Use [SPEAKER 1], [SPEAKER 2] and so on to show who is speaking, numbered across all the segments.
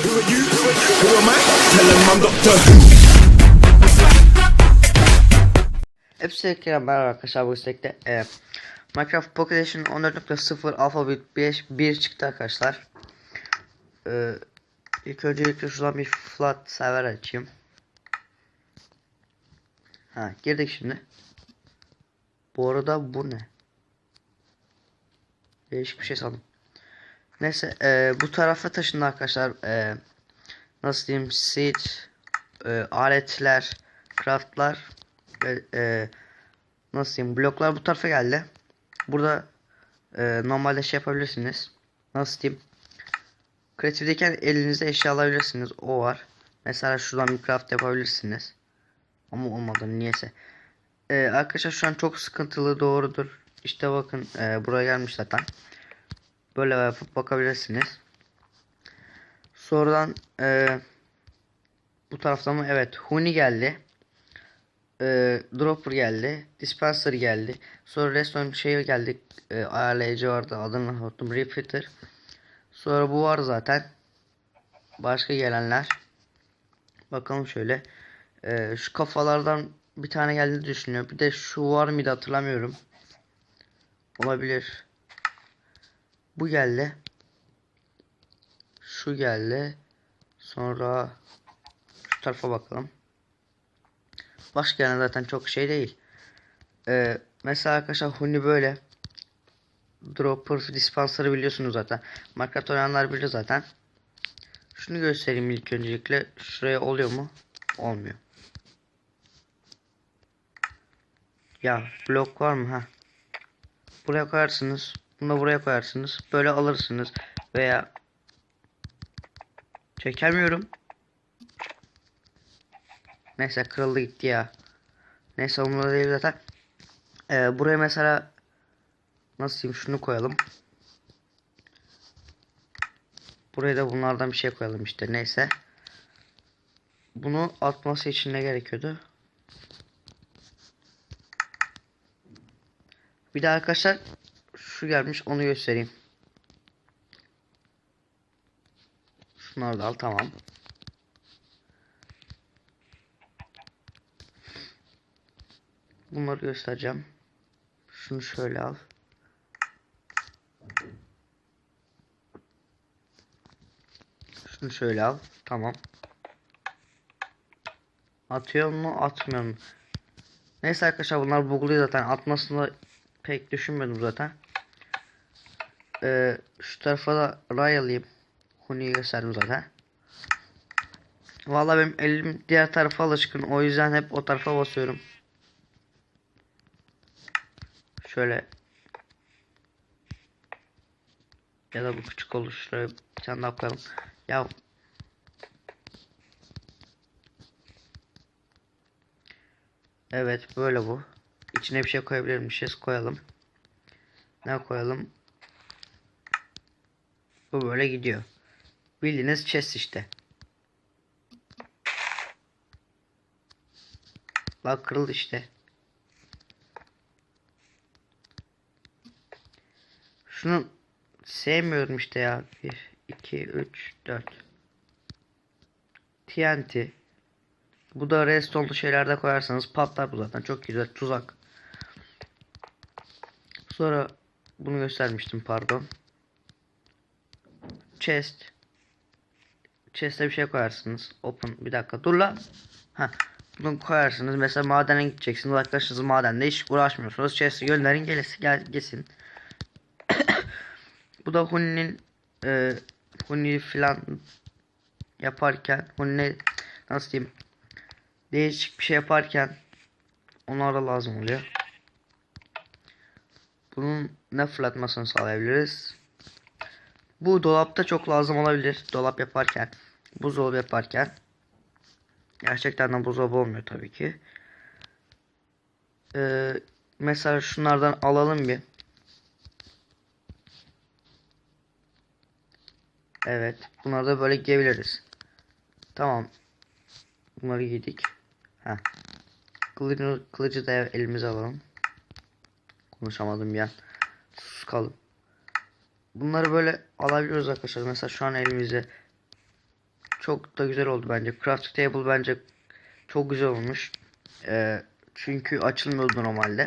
[SPEAKER 1] Who are.
[SPEAKER 2] Hepsi kere merhaba arkadaşlar bu istekte e, Minecraft Pocket Edition 14.0 Alpha Bit 5 1 çıktı arkadaşlar. E, İlk öncelikle şuradan bir flat server açayım. Ha girdik şimdi. Bu arada bu ne? Değişik bir şey sandım Neyse e, bu tarafa taşındı arkadaşlar e, Nasıl diyeyim seed e, aletler craftlar ve e, nasıl diyeyim bloklar bu tarafa geldi. Burada e, normalde şey yapabilirsiniz. Nasıl diyeyim? Kreatifdeyken elinizde eşya alabilirsiniz. O var. Mesela şuradan bir craft yapabilirsiniz. Ama olmadı niyeyse. E, arkadaşlar şu an çok sıkıntılı doğrudur. İşte bakın e, buraya gelmiş zaten. Böyle yapıp bakabilirsiniz. Sonradan e, bu tarafta mı? Evet. Huni geldi e, dropper geldi. Dispenser geldi. Sonra reston şey geldi. E, ayarlayıcı vardı. Adını unuttum. Repeater. Sonra bu var zaten. Başka gelenler. Bakalım şöyle. E, şu kafalardan bir tane geldi düşünüyor. Bir de şu var mıydı hatırlamıyorum. Olabilir. Bu geldi. Şu geldi. Sonra şu tarafa bakalım. Başka yani zaten çok şey değil. Ee, mesela arkadaşlar Huni böyle. Dropper dispenser'ı biliyorsunuz zaten. Minecraft oynayanlar bilir zaten. Şunu göstereyim ilk öncelikle. Şuraya oluyor mu? Olmuyor. Ya blok var mı ha? Buraya koyarsınız. Bunu buraya koyarsınız. Böyle alırsınız. Veya çekemiyorum. Neyse kırıldı gitti ya. Neyse umurumda değil zaten. Ee, buraya mesela nasıl diyeyim şunu koyalım. Buraya da bunlardan bir şey koyalım işte neyse. Bunu atması için ne gerekiyordu? Bir de arkadaşlar şu gelmiş onu göstereyim. Şunları da al tamam. Bunları göstereceğim. Şunu şöyle al. Şunu şöyle al. Tamam. Atıyor mu atmıyor mu? Neyse arkadaşlar bunlar bugluyor zaten. Atmasını pek düşünmedim zaten. Ee, şu tarafa da ray alayım. Huni'yi gösterdim zaten. Vallahi benim elim diğer tarafa alışkın. O yüzden hep o tarafa basıyorum. Şöyle ya da bu küçük olur şuraya bir tane daha koyalım. Ya Evet böyle bu. İçine bir şey koyabilirmişiz. Koyalım. Ne koyalım? Bu böyle gidiyor. Bildiğiniz chest işte. Bak kırıldı işte. Şunu sevmiyorum işte ya. 1, 2, 3, 4. TNT. Bu da redstone'lu şeylerde koyarsanız patlar bu zaten. Çok güzel. Tuzak. Sonra bunu göstermiştim pardon. Chest. Chest'e bir şey koyarsınız. Open. Bir dakika. Dur la. Ha. Bunu koyarsınız. Mesela madene gideceksiniz. Arkadaşınız madende hiç uğraşmıyorsunuz. Chest'i gönderin gelsin. Gel, gelsin. Bu da Huni'nin e, Huni filan yaparken Huni nasıl diyeyim değişik bir şey yaparken onlara lazım oluyor. Bunun ne fırlatmasını sağlayabiliriz? Bu dolapta çok lazım olabilir. Dolap yaparken, buzdolabı yaparken. Gerçekten de buzdolabı olmuyor tabii ki. Ee, mesela şunlardan alalım bir. Evet. Bunları da böyle giyebiliriz. Tamam. Bunları giydik. Heh. Kılıcı, da elimize alalım. Konuşamadım bir an. Sus kaldım. Bunları böyle alabiliyoruz arkadaşlar. Mesela şu an elimizde çok da güzel oldu bence. Crafting table bence çok güzel olmuş. Ee, çünkü açılmıyordu normalde.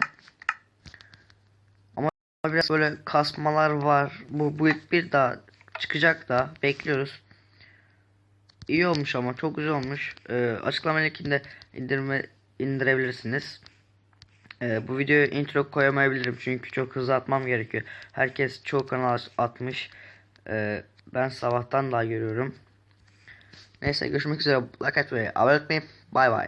[SPEAKER 2] Ama biraz böyle kasmalar var. Bu bu bir daha çıkacak da bekliyoruz. İyi olmuş ama çok güzel olmuş. Ee, açıklama linkinde indirme indirebilirsiniz. Ee, bu videoya intro koyamayabilirim çünkü çok hızlı atmam gerekiyor. Herkes çoğu kanal atmış. Ee, ben sabahtan daha görüyorum. Neyse görüşmek üzere. Like atmayı, abone olmayı. Bay bay.